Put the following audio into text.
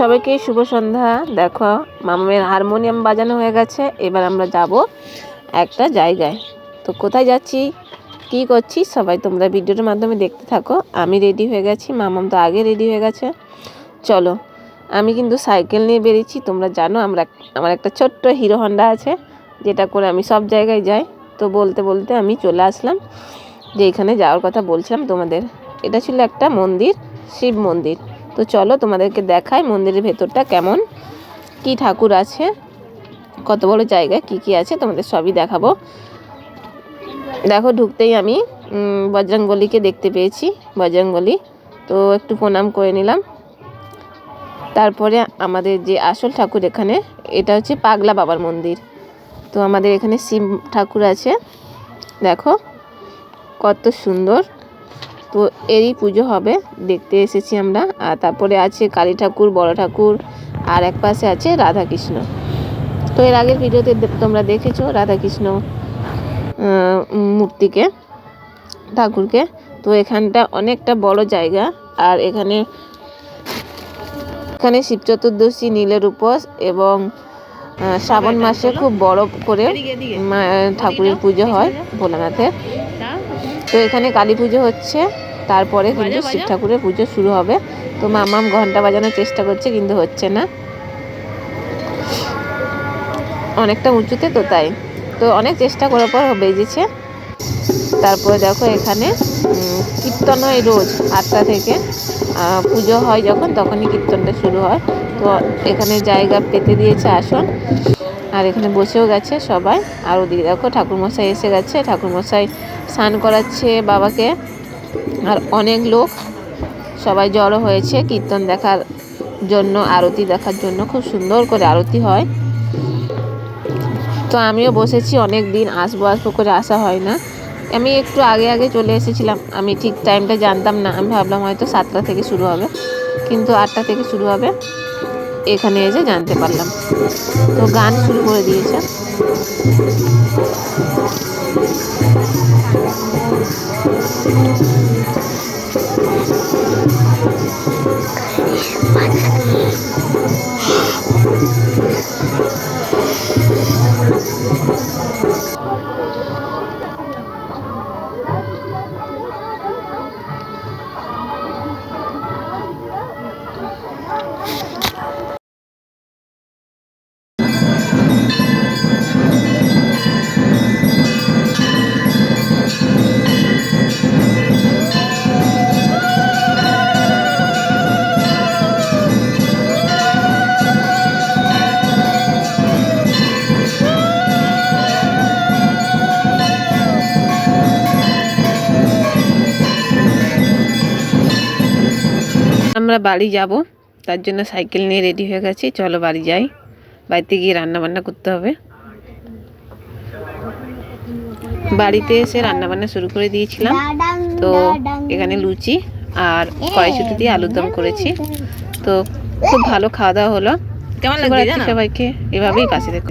সবাইকে শুভ সন্ধ্যা। দেখো, মামামের হারমোনিয়াম বাজানো হয়ে গেছে। এবার আমরা যাব একটা জায়গায়। তো কোথায় যাচ্ছি? কি করছি? সবাই তোমরা ভিডিওর মাধ্যমে দেখতে থাকো। আমি রেডি হয়ে গেছি। মামাম তো আগে রেডি হয়ে গেছে। চলো, আমি কিন্তু সাইকেল নিয়ে বেরিয়েছি। তোমরা জানো, আমরা, আমার একটা ছোট্ট হিরো হন্ডা আছে, যেটা করে আমি সব জায়গায় যাই। তো বলতে বলতে আমি চলে আসলাম, যে এখানে যাওয়ার কথা বলছিলাম তোমাদের। এটা ছিল একটা মন্দির, শিব মন্দির। তো চলো তোমাদেরকে দেখাই মন্দিরের ভেতরটা কেমন কি ঠাকুর আছে কত বড় জায়গা কি কি আছে তোমাদের সবই দেখাবো। দেখো ঢুকতেই আমি উম, বজরংবলীকে দেখতে পেয়েছি বজরংবলী। তো একটু প্রণাম করে নিলাম। তারপরে আমাদের যে আসল ঠাকুর এখানে এটা হচ্ছে পাগলা বাবার মন্দির। তো আমাদের এখানে শিব ঠাকুর আছে। দেখো কত সুন্দর। তো এরই পুজো হবে দেখতে এসেছি আমরা। আর তারপরে আছে কালী ঠাকুর বড় ঠাকুর আর এক পাশে আছে রাধা কৃষ্ণ তো এর আগের ভিডিওতে তোমরা দেখেছ রাধা কৃষ্ণ মূর্তিকে ঠাকুরকে। তো এখানটা অনেকটা বড় জায়গা আর এখানে এখানে শিব চতুর্দশী নীলের উপোস এবং শ্রাবণ মাসে খুব বড় করে ঠাকুরের পুজো হয় ভোলানাথের। তো এখানে কালী পুজো হচ্ছে। তারপরে কিন্তু শিব ঠাকুরের পুজো শুরু হবে। তো মামাম ঘণ্টা বাজানোর চেষ্টা করছে কিন্তু হচ্ছে না। অনেকটা উঁচুতে তো তাই। তো অনেক চেষ্টা করার পর বেজেছে। তারপরে দেখো এখানে কীর্তন হয় রোজ আটটা থেকে। পুজো হয় যখন তখনই কীর্তনটা শুরু হয়। তো এখানে জায়গা পেতে দিয়েছে আসন। আর এখানে বসেও গেছে সবাই। আর ওদিকে দেখো ঠাকুরমশাই এসে গেছে। ঠাকুরমশাই স্নান করাচ্ছে বাবাকে। আর অনেক লোক। সবাই জড়ো হয়েছে কীর্তন দেখার জন্য, আরতি দেখার জন্য। খুব সুন্দর করে আরতি হয়। তো আমিও বসেছি অনেক দিন। আসব আসব করে আসা হয় না। আমি একটু আগে আগে চলে এসেছিলাম। আমি ঠিক টাইমটা জানতাম না। আমি ভাবলাম হয়তো সাতটা থেকে শুরু হবে। কিন্তু আটটা থেকে শুরু হবে। এখানে এসে জানতে পারলাম। তো গান শুরু করে দিয়েছে। আমরা বাড়ি যাব। তার জন্য সাইকেল নিয়ে রেডি হয়ে গেছি। চলো বাড়ি যাই। বাড়িতে গিয়ে রান্না বান্না করতে হবে। বাড়িতে এসে রান্না বান্না শুরু করে দিয়েছিলাম। তো এখানে লুচি আর কড়াইশুটি দিয়ে আলুর দম করেছি। তো খুব ভালো খাওয়া দাওয়া হলো। কেমন লাগছে সবাইকে। এভাবেই পাশে দেখো